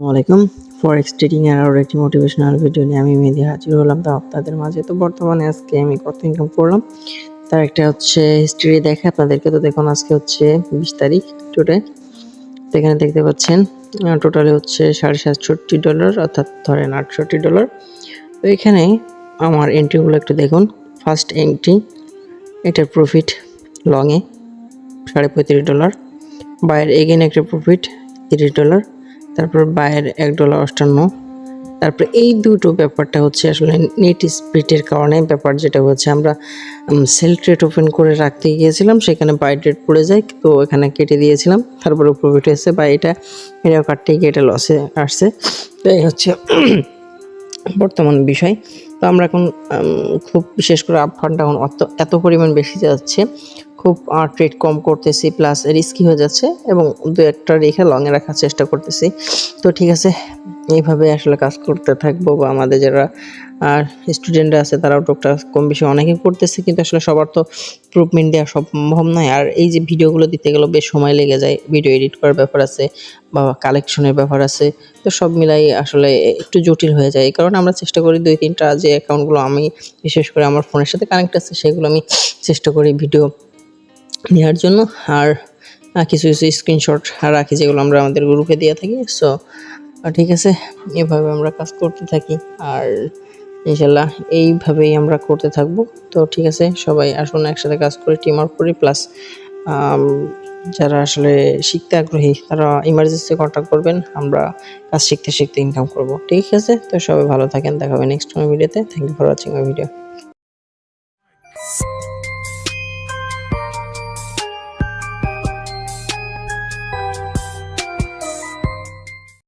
আলাইকুম। Forex trading এর আরও একটি মোটিভেশনাল ভিডিও নিয়ে আমি মেহেদি হাজির হলাম। তো আপনাদের মাঝে তো বর্তমানে আজকে আমি কত ইনকাম করলাম, তার একটা হচ্ছে হিস্ট্রি দেখে। আপনাদেরকে তো দেখুন, আজকে হচ্ছে বিশ তারিখ টুডে এখানে দেখতে পাচ্ছেন টোটালি হচ্ছে সাড়ে সাতষট্টি ডলার অর্থাৎ ধরেন আটষট্টি ডলার তো এখানে আমার এন্ট্রিগুলো একটু দেখুন। ফার্স্ট এন্ট্রি এটার প্রফিট লংয়ে সাড়ে পঁয়ত্রিশ ডলার বাইরের এগেন একটা প্রফিট তিরিশ ডলার তারপর বাইরের এক ডলার অষ্টান্ন। তারপর এই দুটো ব্যাপারটা হচ্ছে আসলে নেট স্পিডের কারণে ব্যাপার যেটা হচ্ছে আমরা সেল ট্রেড ওপেন করে রাখতে গিয়েছিলাম, সেখানে বাই ট্রেড পড়ে যায়, তো এখানে কেটে দিয়েছিলাম, তারপরে প্রফিট হয়েছে বা এটা এটাও কাটতে গিয়ে এটা লসে আসছে। তো এই হচ্ছে বর্তমান বিষয়। তো আমরা এখন খুব বিশেষ করে আপ এখন অত, এত পরিমাণ বেশি যাচ্ছে খুব ট্রেড কম করতেছি প্লাস রিস্কি হয়ে যাচ্ছে এবং দু একটা রেখে লংয়ে রাখার চেষ্টা করতেছি। তো ঠিক আছে, এইভাবে আসলে কাজ করতে থাকব বা আমাদের যারা আর স্টুডেন্টরা আছে, তারাও টুকটাক কম বেশি অনেকেই করতেছে, কিন্তু আসলে সবার তো প্রুভমেন্ট দেওয়া সম্ভব নয়। আর এই যে ভিডিওগুলো দিতে গেলেও বেশ সময় লেগে যায় ভিডিও এডিট করার ব্যাপার আছে বা কালেকশনের ব্যাপার আছে, তো সব মিলাই আসলে একটু জটিল হয়ে যায়। এই কারণে আমরা চেষ্টা করি দুই তিনটা যে অ্যাকাউন্টগুলো আমি, বিশেষ করে আমার ফোনের সাথে কানেক্ট আছে, সেগুলো আমি চেষ্টা করি ভিডিও নেওয়ার জন্য আর কিছু কিছু স্ক্রিনশট রাখি যেগুলো আমরা আমাদের গ্রুপে দিয়ে থাকি। সো ঠিক আছে, এভাবে আমরা কাজ করতে থাকি আর ইনশাল্লাহ এইভাবেই আমরা করতে থাকব। তো ঠিক আছে, সবাই আসুন, একসাথে কাজ করি টিম আউট করি প্লাস যারা আসলে শিখতে আগ্রহী, তারা ইমার্জেন্সি কন্ট্যাক্ট করবেন, আমরা কাজ শিখতে শিখতে ইনকাম করব। ঠিক আছে, তো সবাই ভালো থাকেন, দেখা হবে নেক্সট কোনো ভিডিওতে thank you for watching my video